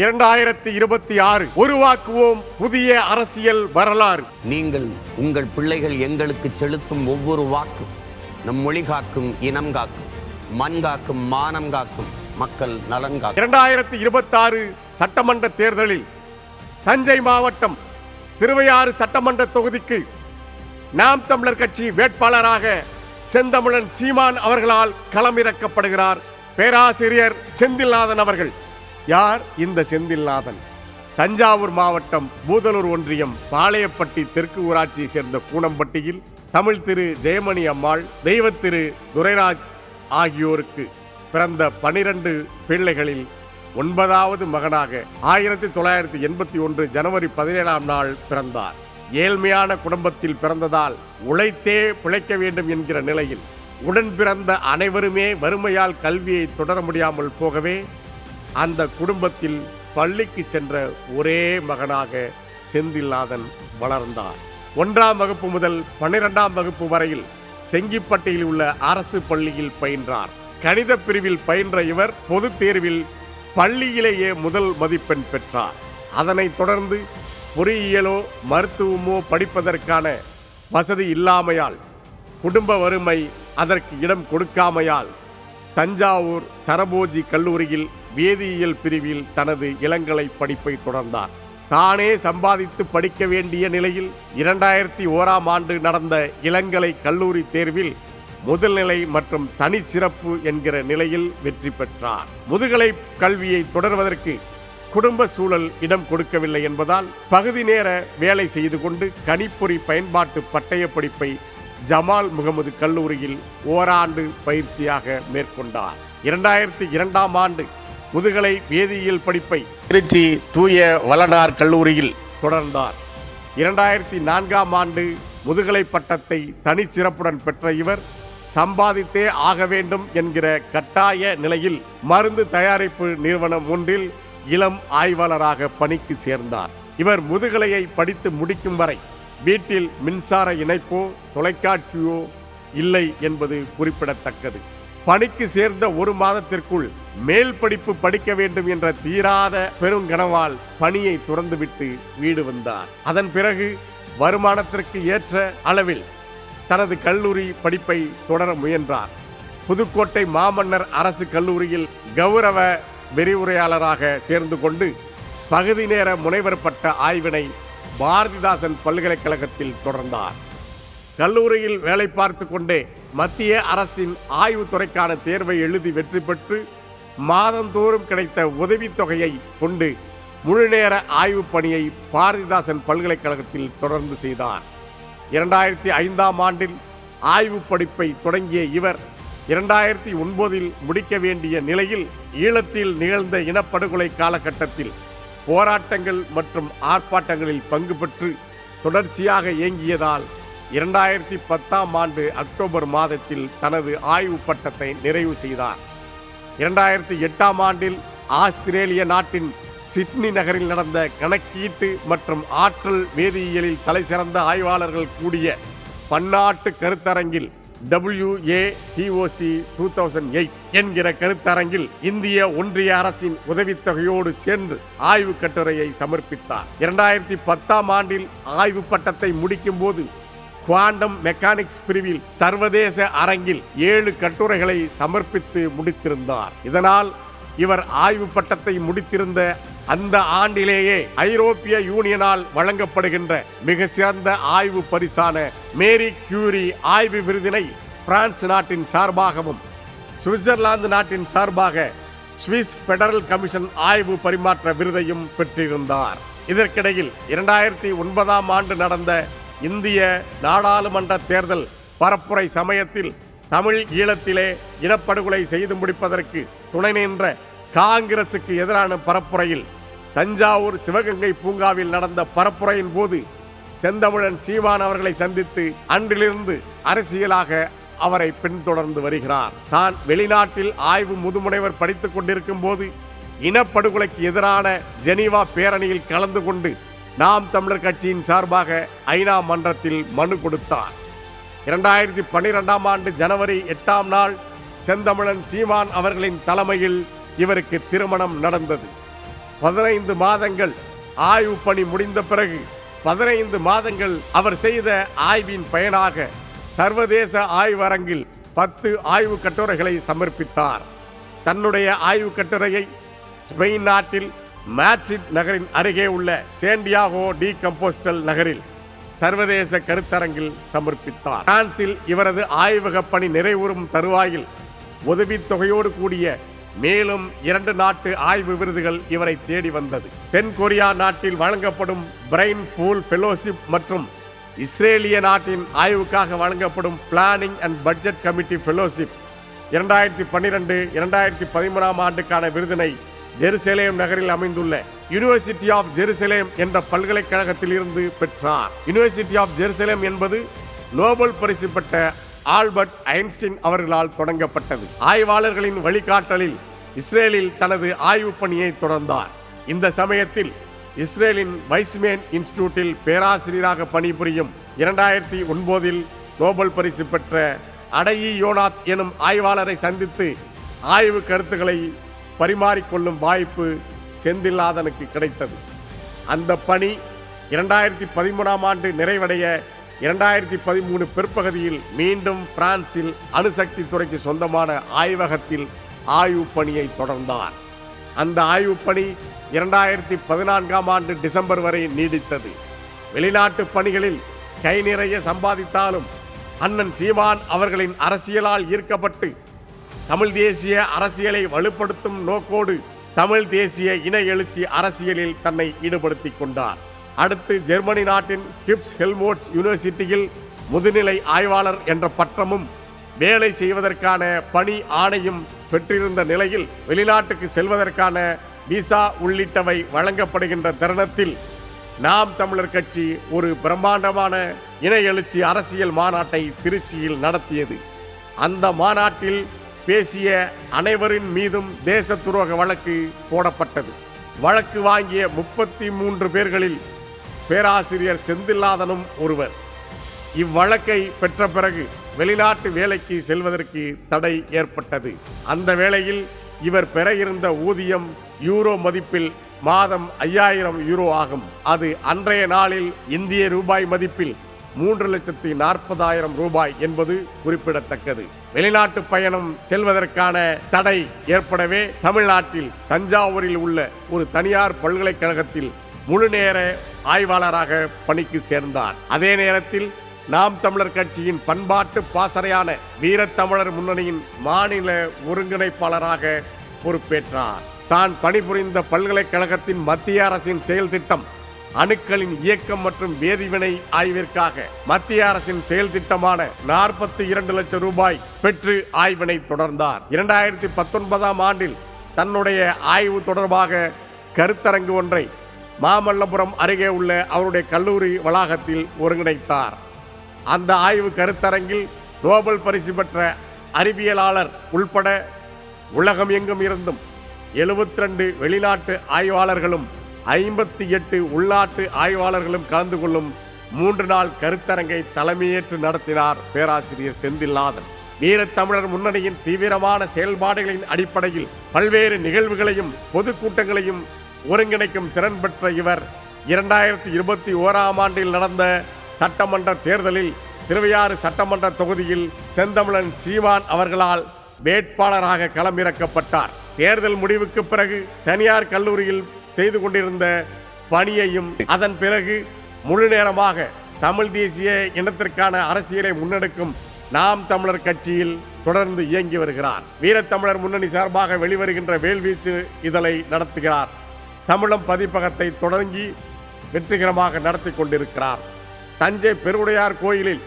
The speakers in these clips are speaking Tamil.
இரண்டாயிரத்தி இருபத்தி ஆறு உருவாக்குவோம் புதிய அரசியல் வரலாறு. நீங்கள் உங்கள் பிள்ளைகள் எங்களுக்கு செலுத்தும் ஒவ்வொரு வாக்கும் நம் மொழி காக்கும் இனம் காக்கும் மண் காக்கும் மானம் காக்கும் மக்கள் நலன் காக்கும். இரண்டாயிரத்தி இருபத்தாறு சட்டமன்ற தேர்தலில் தஞ்சை மாவட்டம் திருவையாறு சட்டமன்ற தொகுதிக்கு நாம் தமிழர் கட்சி வேட்பாளராக செந்தமிழன் சீமான் அவர்களால் களமிறக்கப்படுகிறார் பேராசிரியர் செந்தில்நாதன் அவர்கள். யார் இந்த செந்தில்நாதன்? தஞ்சாவூர் மாவட்டம் பூதலூர் ஒன்றியம் பாளையப்பட்டி தெற்கு ஊராட்சியை சேர்ந்த கூனம்பட்டியில் தமிழ் திரு ஜெயமணி அம்மாள் தெய்வத்திரு துரைராஜ் ஆகியோருக்கு பிறந்த பனிரெண்டு பிள்ளைகளில் ஒன்பதாவது மகனாக ஆயிரத்தி தொள்ளாயிரத்தி எண்பத்தி ஒன்று ஜனவரி பதினேழாம் நாள் பிறந்தார். ஏழ்மையான குடும்பத்தில் பிறந்ததால் உழைத்தே பிழைக்க வேண்டும் என்கிற நிலையில் உடன் பிறந்த அனைவருமே வறுமையால் கல்வியை தொடர முடியாமல் போகவே அந்த குடும்பத்தில் பள்ளிக்கு சென்ற ஒரே மகனாக செந்தில்நாதன் வளர்ந்தார். ஒன்றாம் வகுப்பு முதல் பன்னிரெண்டாம் வகுப்பு வரையில் செங்கிப்பட்டியில் உள்ள அரசு பள்ளியில் பயின்றார். கணித பிரிவில் பயின்ற இவர் பொதுத் தேர்வில் பள்ளியிலேயே முதல் மதிப்பெண் பெற்றார். அதனைத் தொடர்ந்து பொறியியலோ மருத்துவமோ படிப்பதற்கான வசதி இல்லாமையால் குடும்ப வறுமை அதற்கு இடம் கொடுக்காமையால் தஞ்சாவூர் சரபோஜி கல்லூரியில் வேதியியல் பிரிவில் தனது இளங்கலை படிப்பை தொடர்ந்தார். தானே சம்பாதித்து படிக்க வேண்டிய நிலையில் இரண்டாயிரத்தி ஓராம் ஆண்டு நடந்த இளங்கலை கல்லூரி தேர்வில் முதல்நிலை மற்றும் தனி சிறப்பு என்கிற நிலையில் வெற்றி பெற்றார். முதுகலை கல்வியை தொடர்வதற்கு குடும்ப சூழல் இடம் கொடுக்கவில்லை என்பதால் பகுதி நேர வேலை செய்து கொண்டு கணிப்பொறி பயன்பாட்டு பட்டய படிப்பை ஜமால் முகமது கல்லூரியில் ஓராண்டு பயிற்சியாக மேற்கொண்டார். இரண்டாயிரத்தி இரண்டாம் ஆண்டு முதுகலை வேதியியல் படிப்பை திருச்சி தூய வளனார் கல்லூரியில் தொடர்ந்தார். இரண்டாயிரத்தி நான்காம் ஆண்டு முதுகலை பட்டத்தை தனி சிறப்புடன் பெற்ற இவர் சம்பாதித்தே ஆக வேண்டும் என்கிற கட்டாய நிலையில் மருந்து தயாரிப்பு நிறுவனம் ஒன்றில் இளம் ஆய்வாளராக பணிக்கு சேர்ந்தார். இவர் முதுகலையை படித்து முடிக்கும் வரை வீட்டில் மின்சார இணைப்போ தொலைக்காட்சியோ இல்லை என்பது குறிப்பிடத்தக்கது. பணிக்கு சேர்ந்த ஒரு மாதத்திற்குள் மேல் படிப்பு படிக்க வேண்டும் என்ற தீராத பெருங்கனவால் பணியை துறந்துவிட்டு வீடு வந்தார். அதன் பிறகு வருமானத்திற்கு ஏற்ற அளவில் தனது கல்லூரி படிப்பை தொடர முயன்றார். புதுக்கோட்டை மாமன்னர் அரசு கல்லூரியில் கௌரவ விரிவுரையாளராக சேர்ந்து கொண்டு பகுதி நேர முனைவர் பட்ட ஆய்வினை பாரதிதாசன் பல்கலைக்கழகத்தில் தொடர்ந்தார். கல்லூரியில் வேலை பார்த்து கொண்டே மத்திய அரசின் ஆய்வுத்துறைக்கான தேர்வை எழுதி வெற்றி பெற்று மாதந்தோறும் கிடைத்த உதவித்தொகையை கொண்டு முழுநேர ஆய்வுப் பணியை பாரதிதாசன் பல்கலைக்கழகத்தில் தொடர்ந்து செய்தார். இரண்டாயிரத்தி ஐந்தாம் ஆண்டில் ஆய்வு படிப்பை தொடங்கிய இவர் இரண்டாயிரத்தி ஒன்பதில் முடிக்க வேண்டிய நிலையில் ஈழத்தில் நிகழ்ந்த இனப்படுகொலை காலகட்டத்தில் போராட்டங்கள் மற்றும் ஆர்ப்பாட்டங்களில் பங்கு பெற்று தொடர்ச்சியாக இயங்கியதால் இரண்டாயிரத்தி பத்தாம் ஆண்டு அக்டோபர் மாதத்தில் தனது ஆய்வு பட்டத்தை நிறைவு செய்தார். இரண்டாயிரத்தி எட்டாம் ஆண்டில் ஆஸ்திரேலிய நாட்டின் சிட்னி நகரில் நடந்த கணக்கீட்டு மற்றும் ஆற்றல் வேதியியலில் தலைசிறந்த ஆய்வாளர்கள் கூடிய பன்னாட்டு கருத்தரங்கில் டபிள்யூஏடிஓசி டூ தௌசண்ட் எயிட் என்கிற கருத்தரங்கில் இந்திய ஒன்றிய அரசின் உதவித்தொகையோடு சேர்ந்து ஆய்வு கட்டுரையை சமர்ப்பித்தார். இரண்டாயிரத்தி பத்தாம் ஆண்டில் ஆய்வு பட்டத்தை முடிக்கும் போது குவாண்டம் மெக்கானிக்ஸ் பிரிவில் சர்வதேச அரங்கில் ஏழு கட்டுரைகளை சமர்ப்பித்து முடித்திருந்தார். இதனால் இவர் ஆய்வு பட்டத்தை முடித்திருந்த அந்த ஆண்டிலேயே ஐரோப்பிய யூனியனால் வழங்கப்படுகின்ற மிக சிறந்த ஆய்வு பரிசான மேரி கியூரி ஆய்வு விருதினை பிரான்ஸ் நாட்டின் சார்பாகவும் சுவிட்சர்லாந்து நாட்டின் சார்பாக சுவிஸ் பெடரல் கமிஷன் ஆய்வு பரிமாற்ற விருதையும் பெற்றிருந்தார். இதற்கிடையில் இரண்டாயிரத்தி ஒன்பதாம் ஆண்டு நடந்த இந்திய நாடாளுமன்ற தேர்தல் பரப்புரை சமயத்தில் தமிழ் ஈழத்திலே இனப்படுகொலை செய்து முடிப்பதற்கு துணை நின்ற காங்கிரசுக்கு எதிரான பரப்புரையில் தஞ்சாவூர் சிவகங்கை பூங்காவில் நடந்த பரப்புரையின் போது செந்தமிழன் சீமான் அவர்களை சந்தித்து அன்றிலிருந்து அரசியலாக அவரை பின்தொடர்ந்து வருகிறார். தான் வெளிநாட்டில் ஆய்வு முதுமுனைவர் படித்துக் கொண்டிருக்கும் போது இனப்படுகொலைக்கு எதிரான ஜெனீவா பேரணியில் கலந்து கொண்டு நாம் தமிழர் கட்சியின் சார்பாக ஐநா மன்றத்தில் மனு கொடுத்தார். இரண்டாயிரத்தி பன்னிரெண்டாம் ஆண்டு ஜனவரி எட்டாம் நாள் செந்தமிழன் சீமான் அவர்களின் தலைமையில் இவருக்கு திருமணம் நடந்தது. பதினைந்து மாதங்கள் ஆய்வு பணி முடிந்த பிறகு பதினைந்து மாதங்கள் அவர் செய்த ஆய்வின் பயனாக சர்வதேச ஆய்வரங்கில் பத்து ஆய்வு கட்டுரைகளை சமர்ப்பித்தார். தன்னுடைய ஆய்வு கட்டுரையை ஸ்பெயின் நாட்டில் மேட்ரிட் நகரின் அருகே உள்ள சேண்டியாகோ டி கம்போஸ்டல் நகரில் சர்வதேச கருத்தரங்கில் சமர்ப்பித்தார். பிரான்சில் இவரது ஆய்வக பணி நிறைவுறும் தருவாயில் உதவித்தொகையோடு கூடிய மேலும் இரண்டு நாட்டு ஆய்வு விருதுகள் இவரை தேடி வந்தது. தென் கொரியா நாட்டில் வழங்கப்படும் பிரைன் பூல் ஃபெலோஷிப் மற்றும் இஸ்ரேலிய நாட்டின் ஆய்வுக்காக வழங்கப்படும் planning and budget committee fellowship இரண்டாயிரத்தி பன்னிரெண்டு இரண்டாயிரத்தி பதிமூணாம் ஆண்டுக்கான விருதினை ஜெருசலேம் நகரில் அமைந்துள்ள யுனிவர்சிட்டி ஆஃப் ஜெருசலேம் என்ற பல்கலைக்கழகத்தில் இருந்து பெற்றார். யுனிவர்சிட்டி ஆஃப் ஜெருசலேம் என்பது நோபல் பரிசு பெற்ற ஆல்பர்ட் ஐன்ஸ்டீன் அவர்களால் தொடங்கப்பட்டது. ஆய்வாளர்களின் வழிகாட்டலில் இஸ்ரேலில் தனது ஆய்வு பணியை தொடர்ந்தார். இந்த சமயத்தில் இஸ்ரேலின் வைஸ்மேன் இன்ஸ்டிடியூட்டில் பேராசிரியராக பணிபுரியும் இரண்டாயிரத்தி ஒன்பதில் நோபல் பரிசு பெற்ற அடையி யோனாத் எனும் ஆய்வாளரை சந்தித்து ஆய்வு கருத்துக்களை பரிமாறிக்கொள்ளும் வாய்ப்பு செந்தில்லாதனுக்கு கிடைத்தது. அந்த பணி இரண்டாயிரத்தி பதிமூணாம் ஆண்டு நிறைவடைய இரண்டாயிரத்தி பதிமூணு பிற்பகுதியில் மீண்டும் பிரான்சில் அணுசக்தி துறைக்கு சொந்தமான ஆய்வகத்தில் ஆய்வு பணியை தொடர்ந்தார். அந்த ஆய்வு பணி இரண்டாயிரத்தி பதினான்காம் ஆண்டு டிசம்பர் வரை நீடித்தது. வெளிநாட்டு பணிகளில் கை நிறைய சம்பாதித்தாலும் அண்ணன் சீமான் அவர்களின் அரசியலால் ஈர்க்கப்பட்டு தமிழ் தேசிய அரசியலை வலுப்படுத்தும் நோக்கோடு தமிழ் தேசிய இன எழுச்சி அரசியலில் தன்னை ஈடுபடுத்தி கொண்டார். அடுத்து ஜெர்மனி நாட்டின் கிப்ஸ் ஹெல்மோட்ஸ் யூனிவர்சிட்டியில் முதுநிலை ஆய்வாளர் என்ற பட்டமும் வேலை செய்வதற்கான பணி ஆணையும் பெற்றிருந்த நிலையில் வெளிநாட்டுக்கு செல்வதற்கான விசா உள்ளிட்டவை வழங்கப்படுகின்ற தருணத்தில் நாம் தமிழர் கட்சி ஒரு பிரம்மாண்டமான இன எழுச்சி அரசியல் மாநாட்டை திருச்சியில் நடத்தியது. அந்த மாநாட்டில் பேசிய அனைவரின் மீதும் தேச துரோக வழக்கு போடப்பட்டது. வழக்கு வாங்கிய முப்பத்தி மூன்று பேர்களில் பேராசிரியர் செந்தில்லாதனும் ஒருவர். இவ்வழக்கை பெற்ற பிறகு வெளிநாட்டு வேலைக்கு செல்வதற்கு தடை ஏற்பட்டது. அந்த வேளையில் இவர் பெற இருந்த ஊதியம் யூரோ மதிப்பில் மாதம் ஐயாயிரம் யூரோ ஆகும். அது அன்றைய நாளில் இந்திய ரூபாய் மதிப்பில் மூன்று லட்சத்தி நாற்பதாயிரம் ரூபாய் என்பது குறிப்பிடத்தக்கது. வெளிநாட்டு பயணம் செல்வதற்கான தடை ஏற்படவே தமிழ்நாட்டில் தஞ்சாவூரில் உள்ள ஒரு தனியார் பல்கலைக்கழகத்தில் முழுநேர ஆய்வாளராக பணிக்கு சேர்ந்தார். அதே நேரத்தில் நாம் தமிழர் கட்சியின் பண்பாட்டு பாசறையான வீரத்தமிழர் முன்னணியின் மாநில ஒருங்கிணைப்பாளராக பொறுப்பேற்றார். தான் பணிபுரிந்த பல்கலைக்கழகத்தின் மத்திய அரசின் செயல் திட்டம் அணுக்களின் இயக்கம் மற்றும் வேதிவினை ஆய்விற்காக மத்திய அரசின் செயல் திட்டமான நாற்பத்தி இரண்டு லட்சம் ரூபாய் பெற்று ஆய்வினை தொடர்ந்தார். இரண்டாயிரத்தி பத்தொன்பதாம் ஆண்டில் தன்னுடைய ஆய்வு தொடர்பாக கருத்தரங்கு ஒன்றை மாமல்லபுரம் அருகே உள்ள அவருடைய கல்லூரி வளாகத்தில் ஒருங்கிணைத்தார். அந்த ஆய்வு கருத்தரங்கில் நோபல் பரிசு பெற்ற அறிவியலாளர் உள்பட உலகம் எங்கும் இருந்தும் 72 வெளிநாட்டு ஆய்வாளர்களும் ஐம்பத்தி எட்டு உள்நாட்டு ஆய்வாளர்களும் கலந்து கொள்ளும் மூன்று நாள் கருத்தரங்கை தலைமையேற்று நடத்தினார் பேராசிரியர் செந்தில்நாதன். வீரத்தமிழர் முன்னணியின் தீவிரமான செயல்பாடுகளின் அடிப்படையில் பல்வேறு நிகழ்வுகளையும் பொதுக்கூட்டங்களையும் ஒருங்கிணைக்கும் திறன் பெற்ற இவர். இரண்டாயிரத்தி இருபத்தி ஓராம் ஆண்டில் நடந்த சட்டமன்ற தேர்தலில் திருவையாறு சட்டமன்ற தொகுதியில் செந்தமிழன் சீமான் அவர்களால் வேட்பாளராக களமிறக்கப்பட்டார். தேர்தல் முடிவுக்கு பிறகு தனியார் கல்லூரியில் செய்து கொண்டிருந்த பணியையும் அதன் பிறகு முழு நேரமாக தமிழ் தேசிய இனத்திற்கான அரசியலை முன்னெடுக்கும் நாம் தமிழர் கட்சியில் தொடர்ந்து இயங்கி வருகிறார். வீரத்தமிழர் முன்னணி சார்பாக வெளிவருகின்ற வேல்வீச்சு இதழை நடத்துகிறார். தமிழம் பதிப்பகத்தை தொடங்கி வெற்றிகரமாக நடத்தி கொண்டிருக்கிறார். தஞ்சை பெருவுடையார் கோயிலில்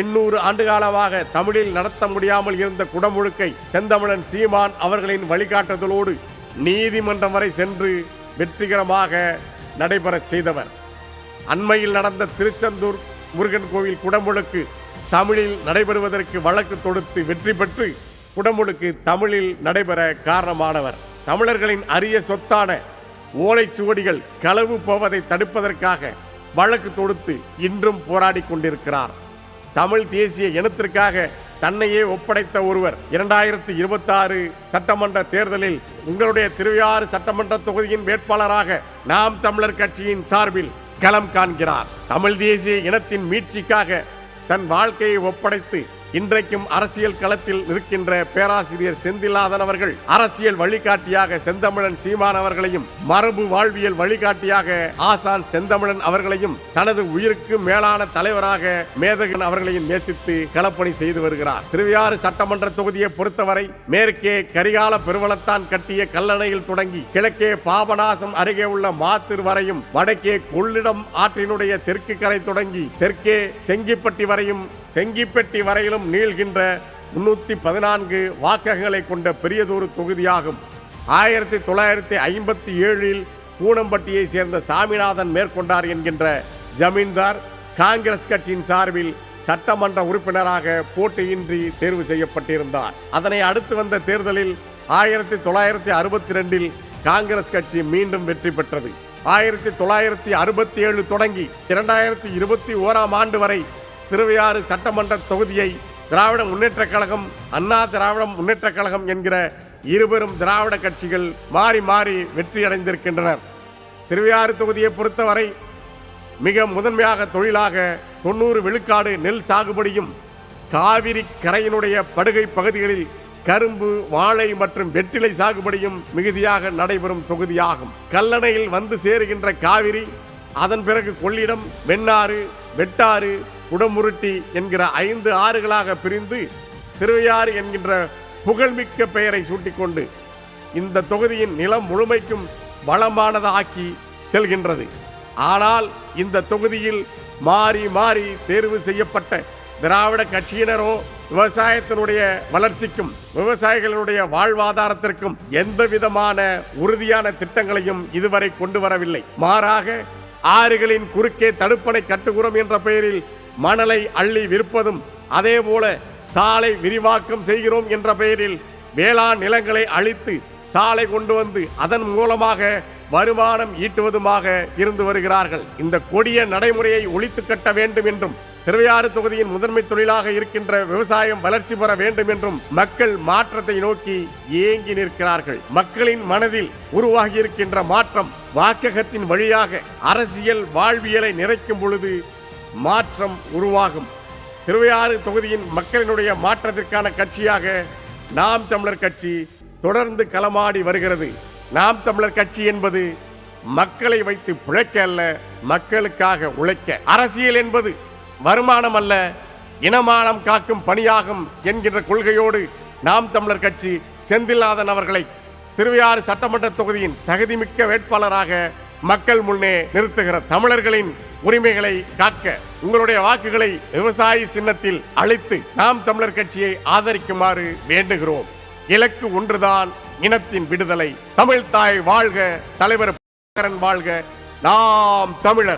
எண்ணூறு ஆண்டுகாலமாக தமிழில் நடத்த முடியாமல் இருந்த குடமுழுக்கை செந்தமிழன் சீமான் அவர்களின் வழிகாட்டுதலோடு நீதிமன்றம் வரை சென்று வெற்றிகரமாக நடைபெறச் செய்தவர். அண்மையில் நடந்த திருச்செந்தூர் முருகன் கோவில் குடமுழுக்கு தமிழில் நடைபெறுவதற்கு வழக்கு தொடுத்து வெற்றி பெற்று குடமுழுக்கு தமிழில் நடைபெற காரணமானவர். தமிழர்களின் அரிய சொத்தான ஓலைச்சுவடிகள் களவு போவதை தடுப்பதற்காக வழக்கு தொடுத்து இன்றும் போராடி கொண்டிருக்கிறார். தமிழ் தேசிய இனத்திற்காக தன்னையே ஒப்படைத்த ஒருவர் இரண்டாயிரத்தி இருபத்தி ஆறு சட்டமன்ற தேர்தலில் உங்களுடைய திருவையாறு சட்டமன்ற தொகுதியின் வேட்பாளராக நாம் தமிழர் கட்சியின் சார்பில் களம் காண்கிறார். தமிழ் தேசிய இனத்தின் மீட்சிக்காக தன் வாழ்க்கையை ஒப்படைத்து இன்றைக்கும் அரசியல் களத்தில் நிற்கின்ற பேராசிரியர் செந்திலாதன் அவர்கள் அரசியல் வழிகாட்டியாக செந்தமிழன் சீமான் அவர்களையும் மரபு வாழ்வியல் வழிகாட்டியாக ஆசான் செந்தமிழன் அவர்களையும் தனது உயிருக்கு மேலான தலைவராக மேதகன் அவர்களையும் நேசித்து களப்பணி செய்து வருகிறார். திருவையாறு சட்டமன்ற தொகுதியை பொறுத்தவரை மேற்கே கரிகால பெருவளத்தான் கட்டிய கல்லணையில் தொடங்கி கிழக்கே பாபநாசம் அருகே உள்ள மாத்திரு வரையும் வடக்கே கொள்ளிடம் ஆற்றினுடைய தெற்கு கரை தொடங்கி தெற்கே செங்கிப்பட்டி வரையும் செங்கிப்பட்டி வரையிலும் நீள்கின்ற முன்னூற்றி பதினான்கு வாக்கங்களை கொண்ட பெரியதொரு தொகுதியாகும். ஆயிரத்தி தொள்ளாயிரத்தி ஐம்பத்தி ஏழில் பூனம்பட்டியை சேர்ந்த சாமிநாதன் மேற்கொண்டார் என்கின்ற ஜமீன்தார் காங்கிரஸ் கட்சியின் சார்பில் சட்டமன்ற உறுப்பினராக போட்டியின்றி தேர்வு செய்யப்பட்டிருந்தார். அதனை அடுத்து வந்த தேர்தலில் ஆயிரத்தி தொள்ளாயிரத்தி அறுபத்தி ரெண்டில் காங்கிரஸ் கட்சி மீண்டும் வெற்றி பெற்றது. ஆயிரத்தி தொள்ளாயிரத்தி அறுபத்தி ஏழு தொடங்கி இரண்டாயிரத்தி இருபத்தி ஓராம் ஆண்டு வரை திருவையாறு சட்டமன்ற தொகுதியை திராவிட முன்னேற்றக் கழகம் அண்ணா திராவிட முன்னேற்ற கழகம் என்கிற இருபெரும் திராவிட கட்சிகள் மாறி மாறி வெற்றி அடைந்திருக்கின்றனர். திருவையாறு தொகுதியை பொறுத்தவரை மிக முதன்மையாக தொழிலாக தொண்ணூறு விழுக்காடு நெல் சாகுபடியும் காவிரி கரையினுடைய படுகை பகுதிகளில் கரும்பு வாழை மற்றும் வெற்றிலை சாகுபடியும் மிகுதியாக நடைபெறும் தொகுதியாகும். கல்லணையில் வந்து சேருகின்ற காவிரி அதன் பிறகு கொள்ளிடம் வெண்ணாறு வெட்டாறு உடமுருட்டி என்கிற ஐந்து ஆறுகளாக பிரிந்து திருவையாறு என்கின்ற புகழ்மிக்க பெயரை சூட்டிக்கொண்டு இந்த தொகுதியின் நிலம் முழுமைக்கும் வளமானதாக்கி செல்கின்றது. ஆனால் இந்த தொகுதியில் மாறி மாறி தேர்வு செய்யப்பட்ட திராவிட கட்சியினரோ விவசாயத்தினுடைய வளர்ச்சிக்கும் விவசாயிகளுடைய வாழ்வாதாரத்திற்கும் எந்த விதமான உறுதியான திட்டங்களையும் இதுவரை கொண்டு வரவில்லை. மாறாக ஆறுகளின் குறுக்கே தடுப்பணை கட்டுகிறோம் என்ற பெயரில் மணலை அள்ளி விற்பதும் அதேபோல சாலை விரிவாக்கம் செய்கிறோம் என்ற பெயரில் வேளாண் நிலங்களை அழித்து சாலை கொண்டு வந்து அதன் மூலமாக வருமானம் ஈட்டுவதுமாக இருந்து வருகிறார்கள். இந்த கொடிய நடைமுறையை ஒழித்து கட்ட வேண்டும் என்றும் திருவையாறு தொகுதியின் முதன்மை தொழிலாக இருக்கின்ற விவசாயம் வளர்ச்சி பெற வேண்டும் என்றும் மக்கள் மாற்றத்தை நோக்கி ஏங்கி நிற்கிறார்கள். மக்களின் மனதில் உருவாகி இருக்கின்ற மாற்றம் வாக்ககத்தின் வழியாக அரசியல் வாழ்வியலை நிறைக்கும் பொழுது மாற்றம் உருவாகும். திருவையாறு தொகுதியின் மக்களினுடைய மாற்றத்திற்கான கட்சியாக நாம் தமிழர் கட்சி தொடர்ந்து களமாடி வருகிறது. நாம் தமிழர் கட்சி என்பது மக்களை வைத்து பிழைக்க அல்ல மக்களுக்காக உழைக்க. அரசியல் என்பது வருமானம் அல்ல இனமானம் காக்கும் பணியாகும் என்கின்ற கொள்கையோடு நாம் தமிழர் கட்சி செந்தில்நாதன் அவர்களை திருவையாறு சட்டமன்ற தொகுதியின் தகுதிமிக்க வேட்பாளராக மக்கள் முன்னே நிறுத்துகிற தமிழர்களின் உரிமைகளை காக்க உங்களுடைய வாக்குகளை விவசாயி சின்னத்தில் அளித்து நாம் தமிழர் கட்சியை ஆதரிக்குமாறு வேண்டுகிறோம். இலக்கு ஒன்றுதான் இனத்தின் விடுதலை. தமிழ் தாய் வாழ்க தலைவர் வாழ்க. நாம் தமிழர்.